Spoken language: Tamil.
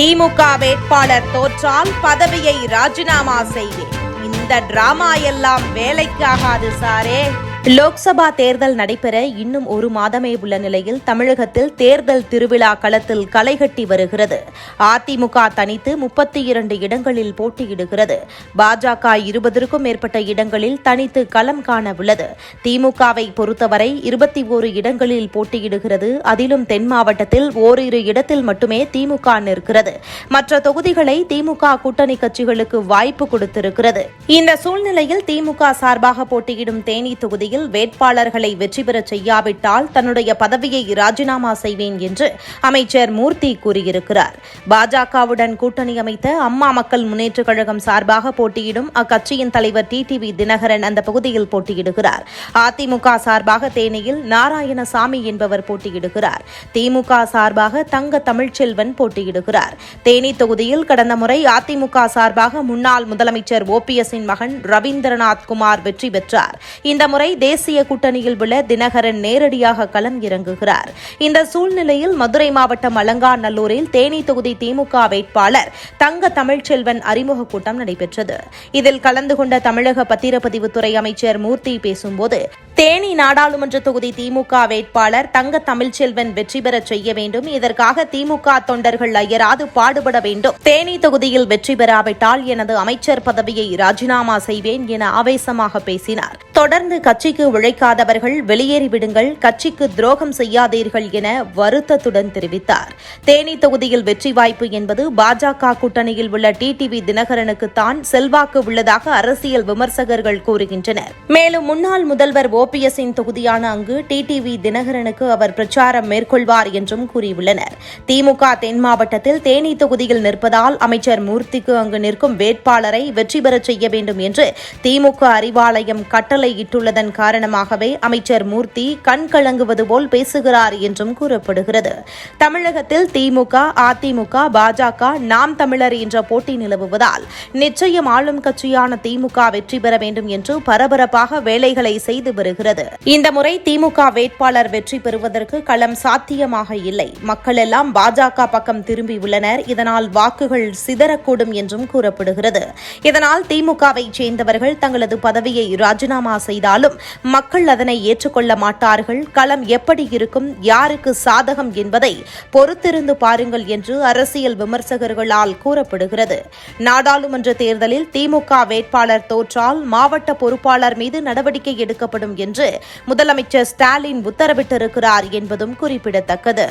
திமுக வேட்பாளர் தோற்றால் பதவியை ராஜினாமா செய்வேன். இந்த டிராமா எல்லாம் வேலைக்காகாது சாரே. லோக்சபா தேர்தல் நடைபெற இன்னும் ஒரு மாதமே உள்ள நிலையில் தமிழகத்தில் தேர்தல் திருவிழா களத்தில் களைகட்டி வருகிறது. அதிமுக தனித்து முப்பத்தி இரண்டு இடங்களில் போட்டியிடுகிறது. பாஜக இருபதற்கும் மேற்பட்ட இடங்களில் தனித்து களம் காண உள்ளது திமுகவை பொறுத்தவரை இருபத்தி ஓரு இடங்களில் போட்டியிடுகிறது. அதிலும் தென் மாவட்டத்தில் ஓரிரு இடத்தில் மட்டுமே திமுக நிற்கிறது. மற்ற தொகுதிகளை திமுக கூட்டணி கட்சிகளுக்கு வாய்ப்பு கொடுத்திருக்கிறது. இந்த சூழ்நிலையில் திமுக சார்பாக போட்டியிடும் தேனி தொகுதியில் வேட்பாளர்களை வெற்றி பெறச் செய்யாவிட்டால் தன்னுடைய பதவியை ராஜினாமா செய்வேன் என்று அமைச்சர் மூர்த்தி கூறியிருக்கிறார். பாஜகவுடன் கூட்டணி அமைத்த அம்மா மக்கள் முன்னேற்றக் கழகம் சார்பாக போட்டியிடும் அக்கட்சியின் தலைவர் டி டிடிவி தினகரன் அந்த பகுதியில் போட்டியிடுகிறார். அதிமுக சார்பாக தேனியில் நாராயணசாமி என்பவர் போட்டியிடுகிறார். திமுக சார்பாக தங்க தமிழ்ச்செல்வன் போட்டியிடுகிறார். தேனி தொகுதியில் கடந்த முறை அதிமுக சார்பாக முன்னாள் முதலமைச்சர் ஓபிஎஸ்ஸின் மகன் ரவீந்திரநாத் குமார் வெற்றி பெற்றார். இந்த முறை தேசிய கூட்டணியில் உள்ள தினகரன் நேரடியாக களம் இறங்குகிறார். இந்த சூழ்நிலையில் மதுரை மாவட்டம் அலங்காநல்லூரில் தேனி தொகுதி திமுக வேட்பாளர் தங்க தமிழ்ச்செல்வன் அறிமுக கூட்டம் நடைபெற்றது. இதில் கலந்து கொண்ட தமிழக பத்திரப்பதிவுத்துறை அமைச்சர் மூர்த்தி பேசும்போது தேனி நாடாளுமன்ற தொகுதி திமுக வேட்பாளர் தங்க தமிழ்ச்செல்வன் வெற்றி பெறச் செய்ய வேண்டும். இதற்காக திமுக தொண்டர்கள் அயராது பாடுபட வேண்டும். தேனி தொகுதியில் வெற்றி பெறாவிட்டால் எனது அமைச்சர் பதவியை ராஜினாமா செய்வேன் என ஆவேசமாக பேசினார். தொடர்ந்து கட்சி கட்சிக்கு உழைக்காதவர்கள் வெளியேறிவிடுங்கள் கட்சிக்கு துரோகம் செய்யாதீர்கள் என வருத்தத்துடன் தெரிவித்தார். தேனி தொகுதியில் வெற்றி வாய்ப்பு என்பது பாஜக கூட்டணியில் உள்ள டிடிவி தினகரனுக்கு தான் செல்வாக்கு உள்ளதாக அரசியல் விமர்சகர்கள் கூறுகின்றனர். மேலும் முன்னாள் முதல்வர் ஓபிஎஸ்ஸின் தொகுதியான அங்கு டிடிவி தினகரனுக்கு அவர் பிரச்சாரம் மேற்கொள்வார் என்றும் கூறியுள்ளனர். திமுக தென் மாவட்டத்தில் தேனி தொகுதியில் நிற்பதால் அமைச்சர் மூர்த்திக்கு அங்கு நிற்கும் வேட்பாளரை வெற்றி பெறச் செய்ய வேண்டும் என்று திமுக அறிவாலயம் கட்டளையிட்டுள்ளதன் காரணமாகவே அமைச்சர் மூர்த்தி கண் கலங்குவது போல் பேசுகிறார் என்றும் கூறப்படுகிறது. தமிழகத்தில் திமுக அதிமுக பாஜக நாம் தமிழர் என்ற போட்டி நிலவுவதால் நிச்சயம் ஆளும் கட்சியான திமுக வெற்றி பெற வேண்டும் என்று பரபரப்பாக வேலைகளை செய்து வருகிறது. இந்த முறை திமுக வேட்பாளர் வெற்றி பெறுவதற்கு களம் சாத்தியமாக இல்லை. மக்கள் எல்லாம் பாஜக பக்கம் திரும்பியுள்ளனர் இதனால் வாக்குகள் சிதறக்கூடும் என்றும் கூறப்படுகிறது. இதனால் திமுகவை சேர்ந்தவர்கள் தங்களது பதவியை ராஜினாமா செய்தாலும் மக்கள் அதனை ஏற்றுக்கொள்ள மாட்டார்கள். களம் எப்படி இருக்கும்? யாருக்கு சாதகம் என்பதை பொறுத்திருந்து பாருங்கள் என்று அரசியல் விமர்சகர்களால் கூறப்படுகிறது. நாடாளுமன்ற தேர்தலில் திமுக வேட்பாளர் தோற்றால் மாவட்ட பொறுப்பாளர் மீது நடவடிக்கை எடுக்கப்படும் என்று முதலமைச்சர் ஸ்டாலின் உத்தரவிட்டிருக்கிறார் என்பதும் குறிப்பிடத்தக்கது.